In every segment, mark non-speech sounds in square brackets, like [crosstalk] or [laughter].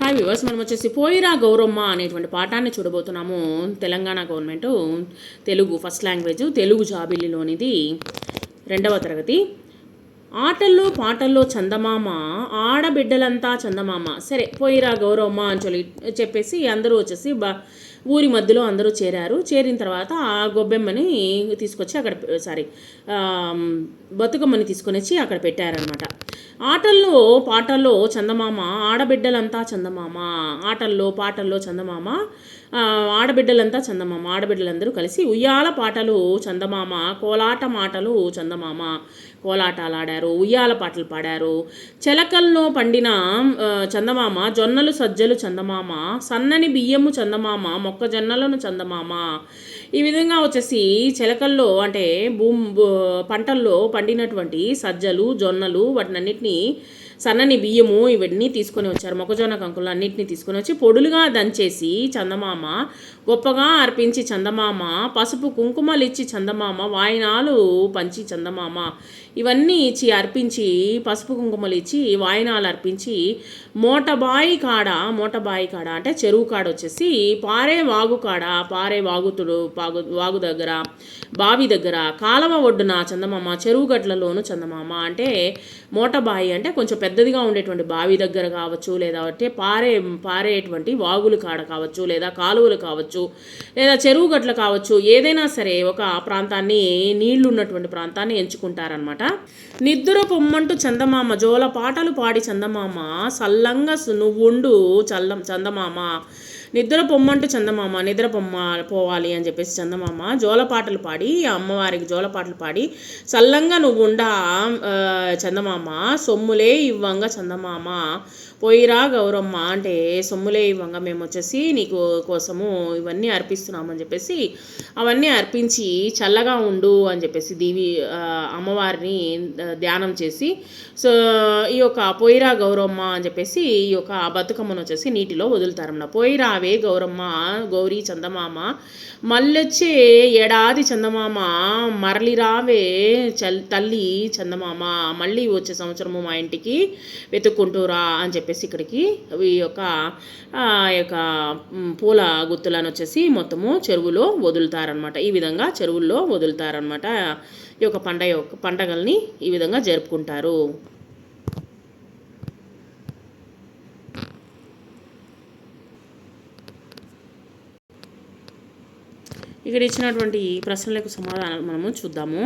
Hi viewers మనం వచ్చేసి పోయిరా గౌరమ్మ అనేటువంటి పాఠాన్ని చూడబోతున్నాము. Telangana government Telugu first language Telugu జాబిల్లిలోనిది రెండవ తరగతి. ఆటల్లో పాటల్లో చందమామ ఆడబిడ్డలంతా చందమామ. సరే పోయిరా గౌరవమ్మ అని చెప్పి చెప్పేసి అందరూ వచ్చేసి బా ఊరి మధ్యలో అందరూ చేరారు. చేరిన తర్వాత ఆ గొబ్బెమ్మని తీసుకొచ్చి అక్కడ సారీ బతుకమ్మని తీసుకొని వచ్చి అక్కడ పెట్టారనమాట ఆటల్లో పాటల్లో చందమామ ఆడబిడ్డలంతా చందమామ ఆటల్లో పాటల్లో చందమామ ఆడబిడ్డలంతా చందమామ ఆడబిడ్డలందరూ కలిసి ఉయ్యాల పాటలు చందమామ కోలాట మాటలు చందమామ. కోలాటాలు ఆడారు ఉయ్యాల పాటలు పాడారు. చెలకల్లో పండిన చందమామ జొన్నలు సజ్జలు చందమామ సన్నని బియ్యము చందమామ మొక్కజొన్నలను చందమామ. ఈ విధంగా వచ్చేసి చెలకల్లో అంటే భూమి భూ- పంటల్లో పండినటువంటి సజ్జలు జొన్నలు వాటినన్నిటిని సన్నని బియ్యము ఇవన్నీ తీసుకొని వచ్చారు. మొక్కజొన్న కంకులు అన్నిటిని తీసుకొని వచ్చి పొడులుగా దంచేసి చందమామ గొప్పగా అర్పించి చందమామ పసుపు కుంకుమలు ఇచ్చి చందమామ వాయినాలు పంచి చందమామ. ఇవన్నీ ఇచ్చి అర్పించి పసుపు కుంకుమలు ఇచ్చి వాయినాలు అర్పించి మోటబాయి కాడ మోటబాయి కాడ అంటే చెరువు కాడ వచ్చేసి పారే వాగు కాడ పారే వాగుతుడు వాగు వాగు దగ్గర బావి దగ్గర కాలవ ఒడ్డున చందమామ చెరువు గట్లలోను చందమామ అంటే మోటబాయి అంటే కొంచెం పెద్దదిగా ఉండేటువంటి బావి దగ్గర కావచ్చు లేదా అంటే పారే పారేటువంటి వాగులు కాడ కావచ్చు లేదా కాలువలు కావచ్చు లేదా చెరువు గట్ల కావచ్చు ఏదైనా సరే ఒక ప్రాంతాన్ని నీళ్ళు ఉన్నటువంటి ప్రాంతాన్ని ఎంచుకుంటారనమాట నిద్ర పొమ్మంటూ చందమామ జోల పాటలు పాడి చందమామ సల్లంగా నువ్వుండు చల్లం చందమామ. నిద్ర పొమ్మంటూ చందమామ నిద్ర పొమ్మ పోవాలి అని చెప్పేసి చందమామ జోల పాటలు పాడి ఆ అమ్మవారికి జోల పాటలు పాడి సల్లంగా నువ్వు ఉండా చందమామ సొమ్ములే ఇవ్వంగా చందమామ. పోయిరా గౌరమ్మ అంటే సొమ్ములే ఇవ్వంగా మేము వచ్చేసి నీకు కోసము ఇవన్నీ అర్పిస్తున్నామని చెప్పేసి అవన్నీ అర్పించి చల్లగా ఉండు అని చెప్పేసి దీవి అమ్మవారిని ధ్యానం చేసి సో ఈ యొక్క పోయిరా గౌరమ్మ అని చెప్పేసి ఈ యొక్క బతుకమ్మను వచ్చేసి నీటిలో వదులుతారమ్మ పోయిరావే గౌరమ్మ గౌరీ చందమామ మళ్ళొచ్చే ఏడాది చందమామ మరలిరావే చల్ తల్లి చందమామ మళ్ళీ వచ్చే సంవత్సరము మా ఇంటికి వెతుక్కుంటూరా అని చెప్పి చెప్పేసి ఇక్కడికి ఈ యొక్క ఆ యొక్క పూల గుత్తులను వచ్చేసి మొత్తము చెరువులో వదులుతారనమాట ఈ విధంగా చెరువుల్లో వదులుతారనమాట ఈ యొక్క పండగ యొక్క పండగల్ని ఈ విధంగా జరుపుకుంటారు. ఇక్కడ ఇచ్చినటువంటి ఈ ప్రశ్నలకు సమాధానాలు మనము చూద్దాము.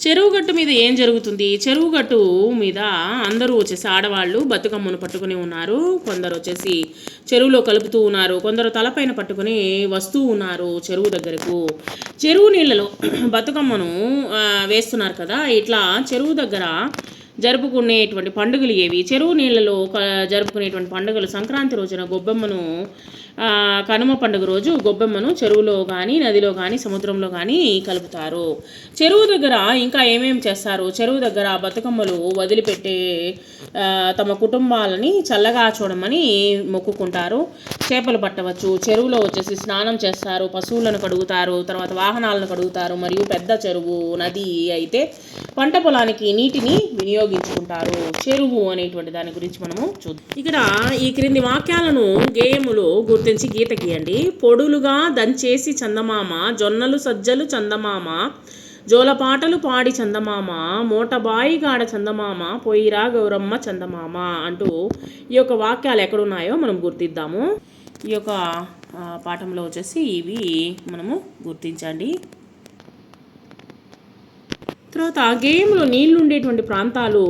చెరువు గట్టు మీద ఏం జరుగుతుంది? చెరువు గట్టు మీద అందరూ వచ్చేసి ఆడవాళ్ళు బతుకమ్మను పట్టుకుని ఉన్నారు. కొందరు వచ్చేసి చెరువులో కలుపుతూ ఉన్నారు. కొందరు తలపైన పట్టుకుని వస్తూ ఉన్నారు చెరువు దగ్గరకు. చెరువు నీళ్ళలో [clears throat] బతుకమ్మను వేస్తున్నారు కదా. ఇట్లా చెరువు దగ్గర జరుపుకునేటువంటి పండుగలు ఏవి? చెరువు నీళ్ళలో క- జరుపుకునేటువంటి పండుగలు సంక్రాంతి రోజున గొబ్బెమ్మను కనుమ పండుగ రోజు గొబ్బెమ్మను చెరువులో కానీ నదిలో కానీ సముద్రంలో కానీ కలుపుతారు. చెరువు దగ్గర ఇంకా ఏమేమి చేస్తారు? చెరువు దగ్గర బతుకమ్మలు వదిలిపెట్టే తమ కుటుంబాలని చల్లగా చూడమని మొక్కుకుంటారు. చేపలు పట్టవచ్చు. చెరువులో వచ్చేసి స్నానం చేస్తారు. పశువులను కడుగుతారు. తర్వాత వాహనాలను కడుగుతారు. మరియు పెద్ద చెరువు నది అయితే పంట పొలానికి నీటిని వినియోగ ఉపయోగించుకుంటారు. చెరువు అనేటువంటి దాని గురించి మనము చూద్దాం. ఇక్కడ ఈ క్రింది వాక్యాలను గేయములో గుర్తించి గీత గీయండి. పొడులుగా దంచేసి చందమామ జొన్నలు సజ్జలు చందమామ జోలపాటలు పాడి చందమామ మోటబాయిగాడ చందమామ పొయ్యిరా గౌరమ్మ చందమామ అంటూ ఈ యొక్క వాక్యాలు ఎక్కడున్నాయో మనం గుర్తిద్దాము. ఈ యొక్క పాఠంలో వచ్చేసి ఇవి మనము గుర్తించండి. తర్వాత గేమ్లో నీళ్ళు ఉండేటువంటి ప్రాంతాలు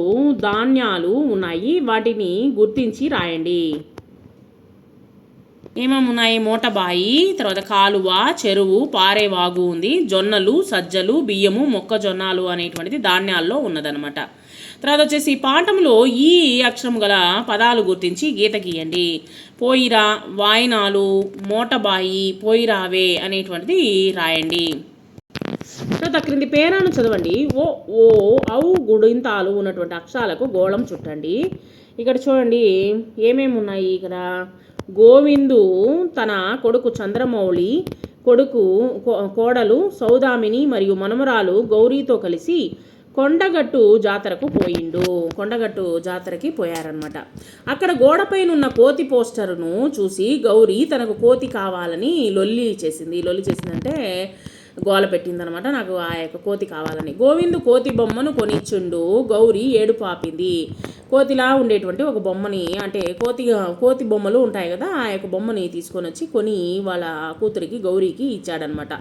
ధాన్యాలు ఉన్నాయి. వాటిని గుర్తించి రాయండి. ఏమేమి ఉన్నాయి మూటబాయి తర్వాత కాలువ చెరువు పారే వాగు ఉంది. జొన్నలు సజ్జలు బియ్యము మొక్కజొన్నలు అనేటువంటిది ధాన్యాల్లో ఉన్నదనమాట తర్వాత వచ్చేసి పాఠంలో ఈ అక్షరం గల పదాలు గుర్తించి గీత గీయండి పోయిరా వాయినాలు మోటబాయి పోయిరావే అనేటువంటిది రాయండి. తర్వాత క్రింది పేరాను చదవండి. ఓ ఓ ఔ గుడింతాలు ఉన్నటువంటి అక్షరాలకు గోళం చుట్టండి. ఇక్కడ చూడండి ఏమేమి ఉన్నాయి ఇక్కడ? గోవిందు తన కొడుకు చంద్రమౌళి కొడుకు కో- కోడలు సౌదామిని మరియు మనమరాలు గౌరీతో కలిసి కొండగట్టు జాతరకు పోయిండు. కొండగట్టు జాతరకి పోయారనమాట అక్కడ గోడపైన ఉన్న కోతి పోస్టర్ను చూసి గౌరీ తనకు కోతి కావాలని లొల్లి చేసింది. లొల్లి చేసిందంటే గోల పెట్టిందనమాట. నాకు ఆ యొక్క కోతి కావాలని. గోవిందు కోతి బొమ్మను కొనిచ్చుండు. గౌరీ ఏడుపు ఆపింది. కోతిలా ఉండేటువంటి ఒక బొమ్మని అంటే కోతి కోతి బొమ్మలు ఉంటాయి కదా ఆ యొక్క బొమ్మని తీసుకొని వచ్చి కొని వాళ్ళ కూతురికి గౌరీకి ఇచ్చాడనమాట.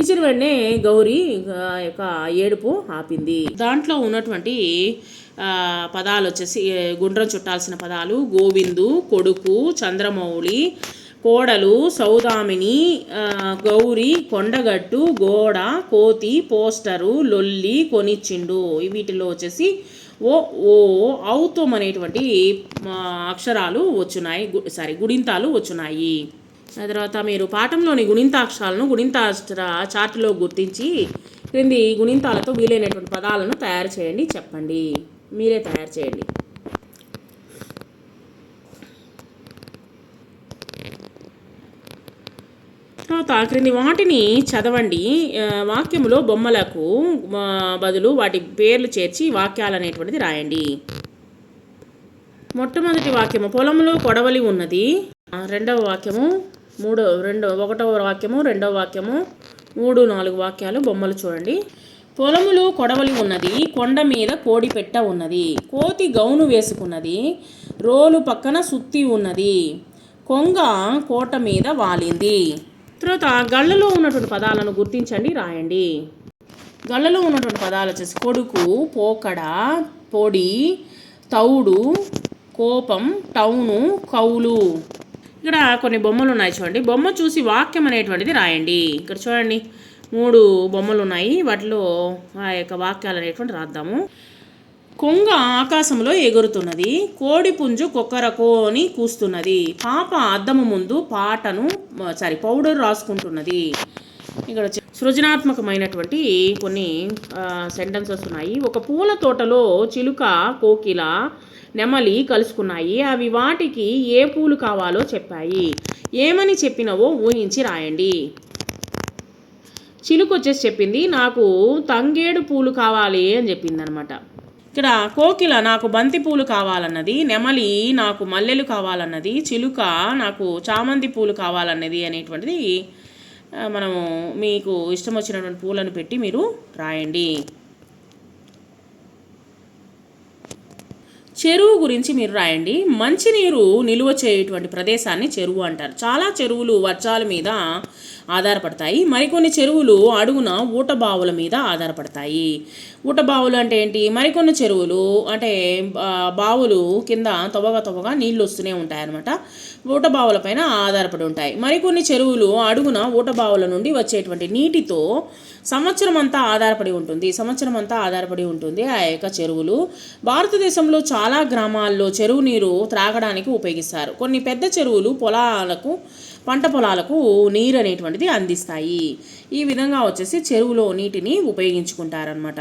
ఇచ్చిన వెంటనే గౌరీ ఆ యొక్క ఏడుపు ఆపింది. దాంట్లో ఉన్నటువంటి పదాలు వచ్చేసి గుండ్రం చుట్టాల్సిన పదాలు గోవిందు కొడుకు చంద్రమౌళి కోడలు సౌదామిని గౌరి కొండగట్టు గోడ కోతి పోస్టరు లొల్లి కొనిచ్చిండు. వీటిలో వచ్చేసి ఓ ఓ ఔతం అనేటువంటి అక్షరాలు వచ్చున్నాయి. గు- సారీ గుడింతాలు వచ్చున్నాయి. ఆ తర్వాత మీరు పాఠంలోని గుణింతాక్షరాలను గుణింతాక్షర చార్టులో గుర్తించి క్రింది గుణింతాలతో వీలైనటువంటి పదాలను తయారు చేయండి చెప్పండి. మీరే తయారు చేయండి. తర్వాత క్రింది వాటిని చదవండి. వాక్యములో బొమ్మలకు బదులు వాటి పేర్లు చేర్చి వాక్యాలు అనేటువంటిది రాయండి. మొట్టమొదటి వాక్యము పొలంలో కొడవలి ఉన్నది. రెండవ వాక్యము మూడో రెండో ఒకటవ వాక్యము రెండవ వాక్యము మూడు నాలుగు వాక్యాలు బొమ్మలు చూడండి. పొలములో కొడవలి ఉన్నది కొండ మీద కోడి పెట్ట ఉన్నది కోతి గౌను వేసుకున్నది రోలు పక్కన సుత్తి ఉన్నది కొంగ కోట మీద వాలింది. తర్వాత గళ్ళలో ఉన్నటువంటి పదాలను గుర్తించండి రాయండి. గళ్ళలో ఉన్నటువంటి పదాలు వచ్చేసి కొడుకు పోకడ పొడి తౌడు కోపం టౌను కౌలు. ఇక్కడ కొన్ని బొమ్మలు ఉన్నాయి చూడండి. బొమ్మ చూసి వాక్యం అనేటువంటిది రాయండి. ఇక్కడ చూడండి. మూడు బొమ్మలు ఉన్నాయి. వాటిలో ఆ యొక్క వాక్యాలు అనేటువంటి రాద్దాము. కొంగ ఆకాశంలో ఎగురుతున్నది కోడి పుంజు కొక్కరకో అని కూస్తున్నది. పాప అద్దము ముందు పాటను సారీ పౌడర్ రాసుకుంటున్నది. ఇక్కడ సృజనాత్మకమైనటువంటి కొన్ని సెంటెన్సెస్ ఉన్నాయి ఒక పూల తోటలో చిలుక కోకిల నెమలి కలుసుకున్నాయి. అవి వాటికి ఏ పూలు కావాలో చెప్పాయి. ఏమని చెప్పినవో ఊహించి రాయండి. చిలుక వచ్చేసి చెప్పింది నాకు తంగేడు పూలు కావాలి అని చెప్పింది అనమాట ఇక్కడ కోకిల నాకు బంతి పూలు కావాలన్నది నెమలి నాకు మల్లెలు కావాలన్నది చిలుక నాకు చామంతి పూలు కావాలన్నది అనేటువంటిది మనము మీకు ఇష్టం వచ్చినటువంటి పూలను పెట్టి మీరు రాయండి. చెరువు గురించి మీరు రాయండి. మంచినీరు నిలువ చేయటువంటి ప్రదేశాన్ని చెరువు అంటారు. చాలా చెరువులు వర్షాల మీద ఆధారపడతాయి. మరికొన్ని చెరువులు అడుగున ఊట బావుల మీద ఆధారపడతాయి. ఊట బావులు అంటే ఏంటి? మరికొన్ని చెరువులు అంటే బావులు కింద తొవగా తవ్వగా నీళ్ళు వస్తూనే ఉంటాయి అనమాట ఊట బావుల పైన ఆధారపడి ఉంటాయి. మరికొన్ని చెరువులు అడుగున ఊట బావుల నుండి వచ్చేటువంటి నీటితో సంవత్సరం అంతా ఆధారపడి ఉంటుంది. సంవత్సరం అంతా ఆధారపడి ఉంటుంది ఆ యొక్క చెరువులు. భారతదేశంలో చాలా గ్రామాల్లో చెరువు నీరు త్రాగడానికి ఉపయోగిస్తారు. కొన్ని పెద్ద చెరువులు పొలాలకు పంట పొలాలకు నీరు అనేటువంటిది అందిస్తాయి. ఈ విధంగా వచ్చేసి చెరువులో నీటిని ఉపయోగించుకుంటారనమాట